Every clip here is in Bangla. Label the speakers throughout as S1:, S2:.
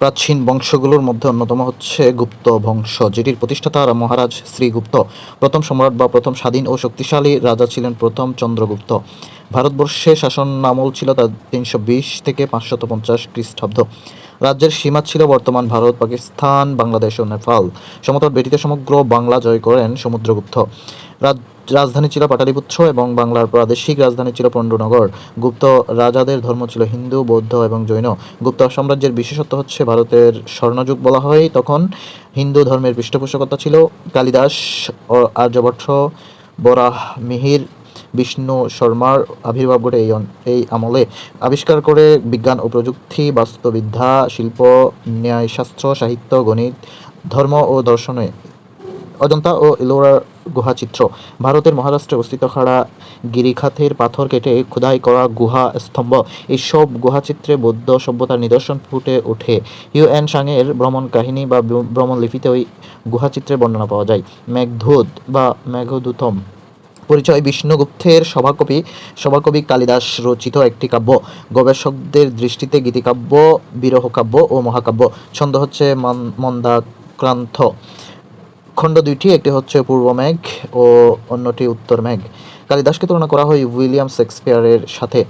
S1: প্রাচীন বংশগুলোর মধ্যে অন্যতম হচ্ছে গুপ্ত বংশ, যেটির প্রতিষ্ঠাতা মহারাজ শ্রীগুপ্ত। প্রথম সম্রাট বা প্রথম স্বাধীন ও শক্তিশালী রাজা ছিলেন প্রথম চন্দ্রগুপ্ত। ভারতবর্ষে শাসন আমল ছিল তার তিনশো বিশ থেকে পাঁচশত পঞ্চাশ খ্রিস্টাব্দ। রাজ্যের সীমা ছিল বর্তমান ভারত, পাকিস্তান, বাংলাদেশ ও নেপাল। সমতট ব্যতীত সমগ্র বাংলা জয় করেন সমুদ্রগুপ্ত। রাজ রাজধানী ছিল পাটালিপুত্র এবং বাংলার প্রাদেশিক রাজধানী ছিল পণ্ডনগর গুপ্ত রাজাদের ধর্ম ছিল হিন্দু, বৌদ্ধ এবং জৈন। গুপ্ত সাম্রাজ্যের বিশেষত্ব হচ্ছে ভারতের স্বর্ণযুগ বলা হয়। তখন হিন্দু ধর্মের পৃষ্ঠপোষকতা ছিল কালিদাস আর্যভট্ট, বরাহ, মিহির, বিষ্ণু শর্মার আবির্ভাব ঘটে এই এই আমলে। আবিষ্কার করে বিজ্ঞান ও প্রযুক্তি, বাস্তুবিদ্যা, শিল্প, ন্যায়শাস্ত্র, সাহিত্য, গণিত, ধর্ম ও দর্শনে অজন্তা ও ইলোরার গুহাচিত্র ভারতের মহারাষ্ট্রে অবস্থিত খাড়া গিরিখাতের পাথর কেটে খোদাই করা গুহা স্তম্ভ। এইসব গুহাচিত্রে বৌদ্ধ সভ্যতার নিদর্শন ফুটে ওঠে। হিউ অ্যান সাংয়ের ভ্রমণ কাহিনী বা ভ্রমণ লিপিতে ওই গুহাচিত্রের বর্ণনা পাওয়া যায়। মেঘধূত বা মেঘদূতম। পরিচয় বিষ্ণুগুপ্তের সভাকবি সভাকবি কালিদাস রচিত একটি কাব্য। গবেষকদের দৃষ্টিতে গীতিকাব্য বিরহ কাব্য ও মহাকাব্য। ছন্দ হচ্ছে মন- মন্দাক্রান্ত। খণ্ড দুইটি, একটি হচ্ছে পূর্ব মেঘ ও অন্যটি উত্তর মেঘ। কালিদাসকে তুলনা করা হয় উইলিয়াম শেক্সপিয়ারের সাথে।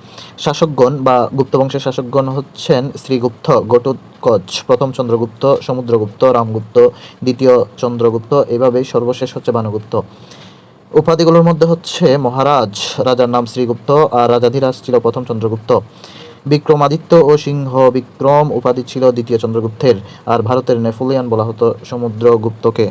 S1: শাসকগণ বা গুপ্তবংশের শাসকগণ হচ্ছেন শ্রীগুপ্ত ঘটোৎকচ প্রথম চন্দ্রগুপ্ত, সমুদ্রগুপ্ত, রামগুপ্ত, দ্বিতীয় চন্দ্রগুপ্ত, এভাবেই সর্বশেষ হচ্ছে বানুগুপ্ত উপাধিগুলোর মধ্যে হচ্ছে মহারাজ, রাজার নাম শ্রীগুপ্ত আর রাজাধিরাজ ছিল প্রথম চন্দ্রগুপ্ত। বিক্রমাদিত্য ও সিংহ বিক্রম উপাধি ছিল দ্বিতীয় চন্দ্রগুপ্তের, আর ভারতের নেপোলিয়ন বলা হতো সমুদ্রগুপ্তকে।